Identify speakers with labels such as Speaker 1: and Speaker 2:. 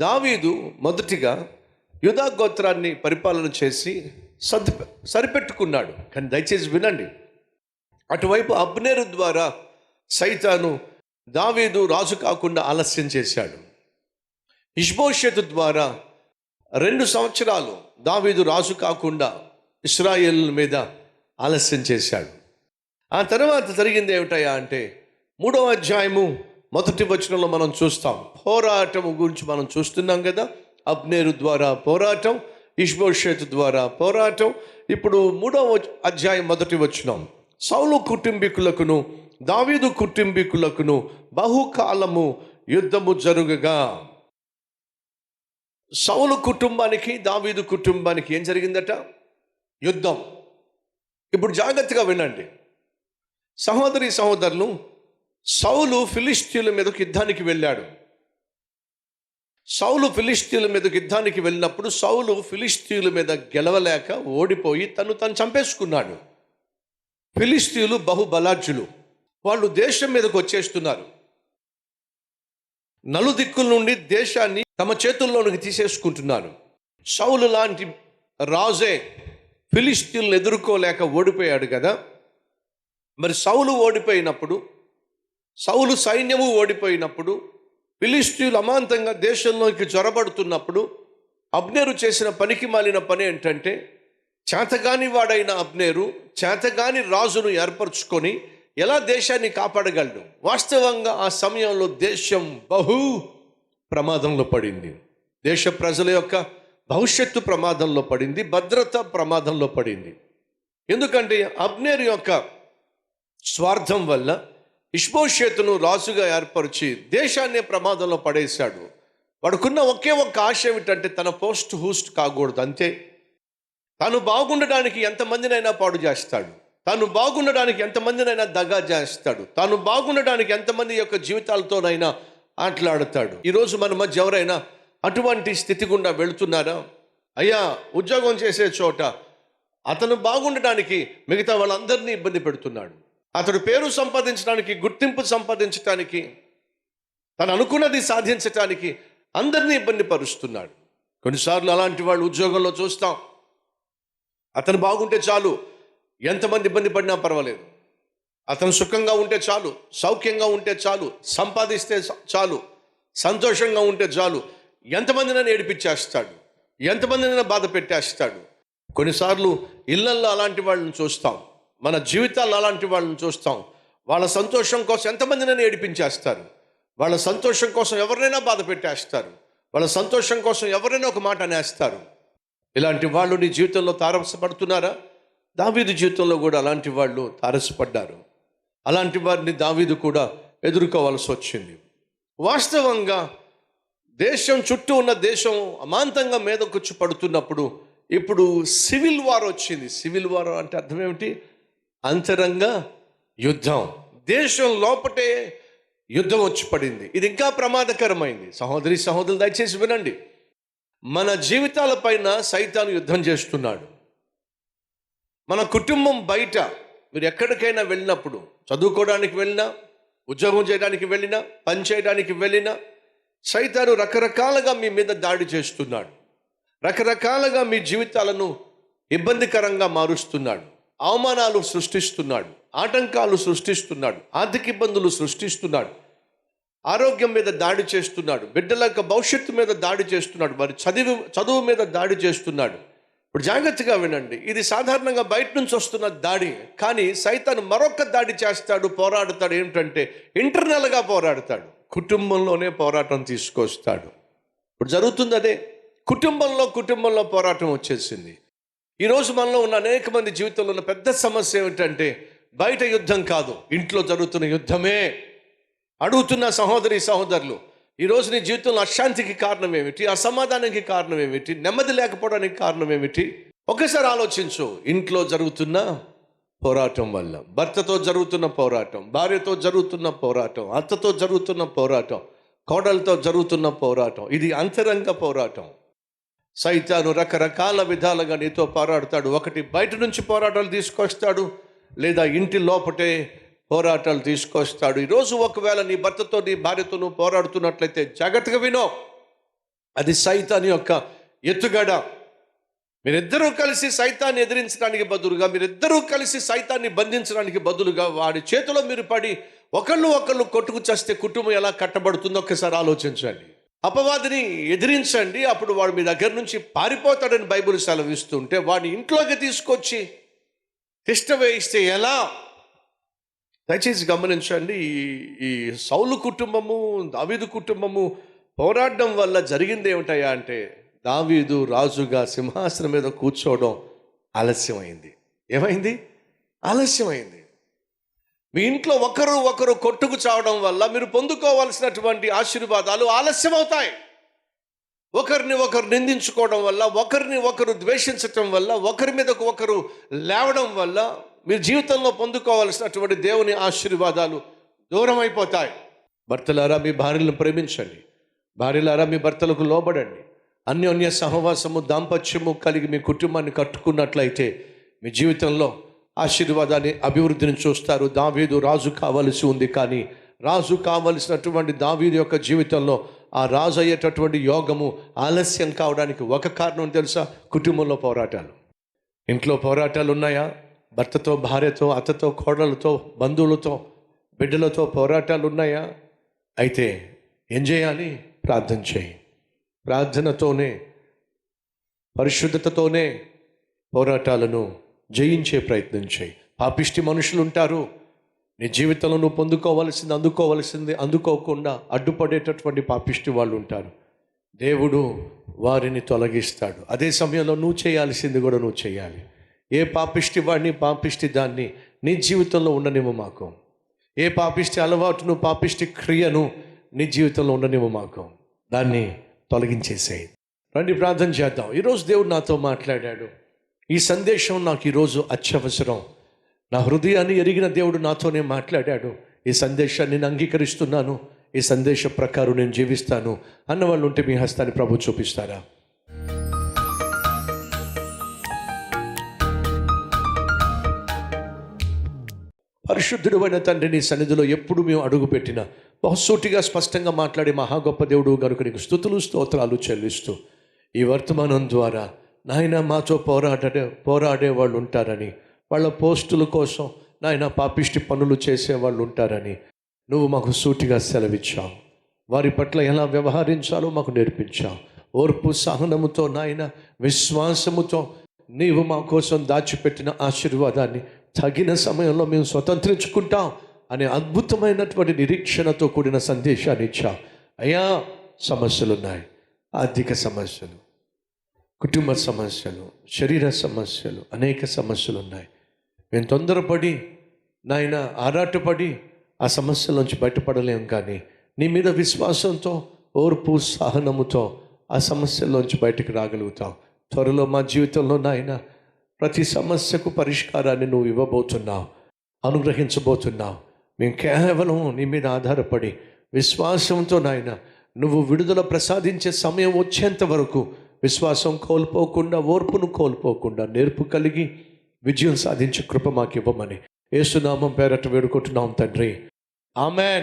Speaker 1: దావీదు మొదటిగా యుధా గోత్రాన్ని పరిపాలన చేసి సర్ది సరిపెట్టుకున్నాడు. కానీ దయచేసి వినండి. అటువైపు అబ్నేరు ద్వారా సైతాను దావీదు రాజు కాకుండా ఆలస్యం చేశాడు. ఇష్బోషతు ద్వారా రెండు సంవత్సరాలు దావీదు రాజు కాకుండా ఇస్రాయేల్ మీద ఆలస్యం చేశాడు. ఆ తర్వాత జరిగింది ఏమిటయా అంటే మూడవ అధ్యాయము మొదటి వచనంలో మనం చూస్తాం పోరాటం గురించి మనం చూస్తున్నాం కదా అబ్నేరు ద్వారా పోరాటం ఇష్బోషేత్ ద్వారా పోరాటం. ఇప్పుడు మూడవ అధ్యాయం మొదటి వచనం సౌలు కుటుంబీకులకును దావీదు కుటుంబీకులకును బహుకాలము యుద్ధము జరుగగా. సౌలు కుటుంబానికి దావీదు కుటుంబానికి ఏం జరిగిందట? యుద్ధం. ఇప్పుడు జాగ్రత్తగా వినండి. సహోదరి సహోదరులు సౌలు ఫిలిస్తీన్ల మీదకు యుద్ధానికి వెళ్ళాడు. సౌలు ఫిలిస్తీన్ల మీదకు యుద్ధానికి వెళ్ళినప్పుడు సౌలు ఫిలిస్తీన్ల మీద గెలవలేక ఓడిపోయి తను తను చంపేసుకున్నాడు. ఫిలిస్తీన్లు బహుబలార్జులు వాళ్ళు దేశం మీదకు వచ్చేస్తున్నారు. నలుదిక్కుల నుండి దేశాన్ని తమ చేతుల్లోనికి తీసేసుకుంటున్నారు. సౌలు లాంటి రాజే ఫిలిస్తీన్లు ఎదుర్కోలేక ఓడిపోయాడు కదా. మరి సౌలు ఓడిపోయినప్పుడు సౌలు సైన్యము ఓడిపోయినప్పుడు ఫిలిస్తీన్లు అమాంతంగా దేశంలోకి చొరబడుతున్నప్పుడు అబ్నేరు చేసిన పనికి మాలిన పని ఏంటంటే చేతగాని వాడైన అబ్నేరు చేతగాని రాజును ఏర్పరచుకొని ఎలా దేశాన్ని కాపాడగలడు? వాస్తవంగా ఆ సమయంలో దేశం బహు ప్రమాదంలో పడింది. దేశ ప్రజల యొక్క భవిష్యత్తు ప్రమాదంలో పడింది భద్రత ప్రమాదంలో పడింది. ఎందుకంటే అబ్నేరు యొక్క స్వార్థం వల్ల ఇష్బోషేతును రాజుగా ఏర్పరిచి దేశాన్ని ప్రమాదంలో పడేశాడు. వాడుకున్న ఒకే ఒక్క ఆశ ఏమిటంటే తన పోస్ట్ హూస్ట్ కాకూడదు అంతే. తాను బాగుండడానికి ఎంతమందినైనా పాడు చేస్తాడు. తాను బాగుండడానికి ఎంతమందినైనా దగా చేస్తాడు. తాను బాగుండడానికి ఎంతమంది యొక్క జీవితాలతోనైనా ఆటలాడతాడు. ఈరోజు మన మధ్య ఎవరైనా అటువంటి స్థితి గుండా వెళుతున్నారా? అయ్యా ఉద్యోగం చేసే చోట అతను బాగుండడానికి మిగతా వాళ్ళందరినీ ఇబ్బంది పెడుతున్నాడు. అతడు పేరు సంపాదించడానికి గుర్తింపు సంపాదించడానికి తను అనుకున్నది సాధించటానికి అందరినీ ఇబ్బంది పరుస్తున్నాడు. కొన్నిసార్లు అలాంటి వాళ్ళు ఉద్యోగంలో చూస్తాం. అతను బాగుంటే చాలు ఎంతమంది ఇబ్బంది పడినా పర్వాలేదు. అతను సుఖంగా ఉంటే చాలు సౌఖ్యంగా ఉంటే చాలు సంపాదిస్తే చాలు సంతోషంగా ఉంటే చాలు ఎంతమందినైనా ఏడిపించేస్తాడు ఎంతమందినైనా బాధ పెట్టేస్తాడు. కొన్నిసార్లు ఇళ్ళల్లో అలాంటి వాళ్ళని చూస్తాం. మన జీవితాల్లో అలాంటి వాళ్ళని చూస్తాం. వాళ్ళ సంతోషం కోసం ఎంతమందినైనా ఏడిపించేస్తారు. వాళ్ళ సంతోషం కోసం ఎవరినైనా బాధ పెట్టేస్తారు. వాళ్ళ సంతోషం కోసం ఎవరైనా ఒక మాట అనేస్తారు. ఇలాంటి వాళ్ళు నీ జీవితంలో తారసపడుతున్నారా? దావీదు జీవితంలో కూడా అలాంటి వాళ్ళు తారసపడ్డారు. అలాంటి వారిని దావీదు కూడా ఎదుర్కోవాల్సి వచ్చింది. వాస్తవంగా దేశం చుట్టూ ఉన్న దేశం అమాంతంగా మీదకొచ్చి పడుతున్నప్పుడు ఇప్పుడు సివిల్ వార్ వచ్చింది. సివిల్ వార్ అంటే అర్థం ఏమిటి? అంతరంగ యుద్ధం. దేశం లోపటే యుద్ధం వచ్చి పడింది. ఇది ఇంకా ప్రమాదకరమైంది. సహోదరి సహోదరులు దయచేసి వినండి. మన జీవితాల పైన సైతాను యుద్ధం చేస్తున్నాడు. మన కుటుంబం బయట మీరు ఎక్కడికైనా వెళ్ళినప్పుడు చదువుకోవడానికి వెళ్ళినా ఉద్యోగం చేయడానికి వెళ్ళినా పని చేయడానికి వెళ్ళినా సైతాను రకరకాలుగా మీ మీద దాడి చేస్తున్నాడు. రకరకాలుగా మీ జీవితాలను ఇబ్బందికరంగా మారుస్తున్నాడు. అవమానాలు సృష్టిస్తున్నాడు ఆటంకాలు సృష్టిస్తున్నాడు ఆర్థిక ఇబ్బందులు సృష్టిస్తున్నాడు ఆరోగ్యం మీద దాడి చేస్తున్నాడు బిడ్డల యొక్క భవిష్యత్తు మీద దాడి చేస్తున్నాడు మరి చదువు చదువు మీద దాడి చేస్తున్నాడు. ఇప్పుడు జాగ్రత్తగా వినండి. ఇది సాధారణంగా బయట నుంచి వస్తున్న దాడి కానీ సైతాను మరొక దాడి చేస్తాడు పోరాడుతాడు. ఏమిటంటే ఇంటర్నల్గా పోరాడతాడు. కుటుంబంలోనే పోరాటం తీసుకొస్తాడు. ఇప్పుడు జరుగుతుంది అదే. కుటుంబంలో కుటుంబంలో పోరాటం వచ్చేసింది. ఈరోజు మనలో ఉన్న అనేక మంది జీవితంలో ఉన్న పెద్ద సమస్య ఏమిటంటే బయట యుద్ధం కాదు ఇంట్లో జరుగుతున్న యుద్ధమే. అడుగుతున్న సహోదరి సహోదరులు ఈరోజు నీ జీవితంలో అశాంతికి కారణం ఏమిటి? అసమాధానానికి కారణం ఏమిటి? నెమ్మది లేకపోవడానికి కారణం ఏమిటి? ఒకసారి ఆలోచించు. ఇంట్లో జరుగుతున్న పోరాటం వల్ల భర్తతో జరుగుతున్న పోరాటం భార్యతో జరుగుతున్న పోరాటం అత్తతో జరుగుతున్న పోరాటం కోడలతో జరుగుతున్న పోరాటం ఇది అంతరంగ పోరాటం. సైతాను రకరకాల విధాలుగా నీతో పోరాడతాడు. ఒకటి బయట నుంచి పోరాటాలు తీసుకొస్తాడు లేదా ఇంటి లోపటే పోరాటాలు తీసుకొస్తాడు. ఈరోజు ఒకవేళ నీ భర్తతో నీ భార్యతో నువ్వు పోరాడుతున్నట్లయితే జాగ్రత్తగా వినో. అది సైతాన్ యొక్క ఎత్తుగడ. మీరిద్దరూ కలిసి సైతాన్ని ఎదిరించడానికి బదులుగా మీరిద్దరూ కలిసి సైతాన్ని బంధించడానికి బదులుగా వాడి చేతిలో మీరు పడి ఒకళ్ళు ఒకళ్ళు కొట్టుకు చేస్తే కుటుంబం ఎలా కట్టబడుతుందో ఒక్కసారి ఆలోచించండి. అపవాదిని ఎదిరించండి. అప్పుడు వాడు మీ దగ్గర నుంచి పారిపోతాడని బైబిల్ సెలవిస్తుంటే వాడిని ఇంట్లోకి తీసుకొచ్చి తిష్ట వేయిస్తే ఎలా? దయచేసి గమనించండి. ఈ ఈ సౌలు కుటుంబము దావీదు కుటుంబము పోరాడడం వల్ల జరిగింది ఏమిటయ్యా అంటే దావీదు రాజుగా సింహాసనం మీద కూర్చోవడం ఆలస్యమైంది. ఏమైంది? ఆలస్యమైంది. మీ ఇంట్లో ఒకరు ఒకరు కొట్టుకు చావడం వల్ల మీరు పొందుకోవాల్సినటువంటి ఆశీర్వాదాలు ఆలస్యం అవుతాయి ఒకరిని ఒకరు నిందించుకోవడం వల్ల ఒకరిని ఒకరు ద్వేషించటం వల్ల ఒకరి మీదకు ఒకరు లేవడం వల్ల మీరు జీవితంలో పొందుకోవాల్సినటువంటి దేవుని ఆశీర్వాదాలు దూరం అయిపోతాయి భర్తలారా మీ భార్యలను ప్రేమించండి. భార్యలారా మీ భర్తలకు లోబడండి. అన్యోన్య సహవాసము దాంపత్యము కలిగి మీ కుటుంబాన్ని కట్టుకున్నట్లయితే మీ జీవితంలో ఆశీర్వాదాన్ని అభివృద్ధిని చూస్తారు. దావీదు రాజు కావలసి ఉంది కానీ రాజు కావలసినటువంటి దావీదు యొక్క జీవితంలో ఆ రాజు అయ్యేటటువంటి యోగము ఆలస్యం కావడానికి ఒక కారణం తెలుసా? కుటుంబంలో పోరాటాలు. ఇంట్లో పోరాటాలు ఉన్నాయా? భర్తతో భార్యతో అత్తతో కోడలతో బంధువులతో బిడ్డలతో పోరాటాలు ఉన్నాయా? అయితే ఏం చేయాలి? ప్రార్థన చేయి. ప్రార్థనతోనే పరిశుద్ధతతోనే పోరాటాలను జయించే ప్రయత్నం చేయి. పాపిష్టి మనుషులు ఉంటారు నీ జీవితంలో నువ్వు పొందుకోవలసింది అందుకోవలసింది అందుకోకుండా అడ్డుపడేటటువంటి పాపిష్టి వాళ్ళు ఉంటారు దేవుడు వారిని తొలగిస్తాడు. అదే సమయంలో నువ్వు చేయాల్సింది కూడా నువ్వు చేయాలి. ఏ పాపిష్టి వాడిని పాపిష్టి దాన్ని నీ జీవితంలో ఉండనివ్వు మాకు. ఏ పాపిష్టి అలవాటును పాపిష్టి క్రియను నీ జీవితంలో ఉండనివ్వు మాకు. దాన్ని తొలగించేసేయి. రండి ప్రార్థన చేద్దాం. ఈరోజు దేవుడు నాతో మాట్లాడాడు. ఈ సందేశం నాకు ఈరోజు అత్యవసరం. నా హృదయాన్ని ఎరిగిన దేవుడు నాతోనే మాట్లాడాడు. ఈ సందేశాన్ని నేను అంగీకరిస్తున్నాను. ఈ సందేశం ప్రకారం నేను జీవిస్తాను. అన్న వాళ్ళు ఉంటే మీ హస్తాన్ని ప్రభు చూపిస్తారా? పరిశుద్ధుడు అయిన తండ్రి నీ సన్నిధిలో ఎప్పుడు మేము అడుగుపెట్టినా బహుసూటిగా స్పష్టంగా మాట్లాడే మహా గొప్ప దేవుడు కనుక నీకు స్థుతులు స్తోత్రాలు చెల్లిస్తూ ఈ వర్తమానం ద్వారా నాయన మాతో పోరాడే పోరాడే వాళ్ళు ఉంటారని. వాళ్ళ పోస్టుల కోసం నాయన పాపిష్టి పనులు చేసే వాళ్ళు ఉంటారని. నువ్వు మాకు సూటిగా సెలవిచ్చావు. వారి పట్ల ఎలా వ్యవహరించాలో మాకు నేర్పించావు. ఓర్పు సహనముతో నాయన విశ్వాసముతో నీవు మా కోసం దాచిపెట్టిన ఆశీర్వాదాన్ని తగిన సమయంలో మేము స్వతంత్రించుకుంటాం అనే అద్భుతమైనటువంటి నిరీక్షణతో కూడిన సందేశాన్ని ఇచ్చాం అయ్యా సమస్యలు ఉన్నాయి ఆర్థిక సమస్యలు. కుటుంబ సమస్యలు శరీర సమస్యలు అనేక సమస్యలు ఉన్నాయి మేము తొందరపడి నాయన ఆరాటపడి ఆ సమస్యల బయటపడలేము కానీ నీ మీద విశ్వాసంతో ఓర్పు సహనముతో ఆ సమస్యల్లోంచి బయటకు రాగలుగుతాం. త్వరలో మా జీవితంలో నాయన ప్రతి సమస్యకు పరిష్కారాన్ని నువ్వు ఇవ్వబోతున్నావు అనుగ్రహించబోతున్నావు. మేము కేవలం నీ మీద ఆధారపడి విశ్వాసంతో నాయన నువ్వు విడుదల ప్రసాదించే సమయం వచ్చేంత వరకు విశ్వాసం కోల్పోకుండా ఓర్పును కోల్పోకుండా నేర్పు కలిగి విజయం సాధించే కృప మాకు ఇవ్వమని ఏసునామం పేరట వేడుకుంటున్నాం తండ్రి. ఆమె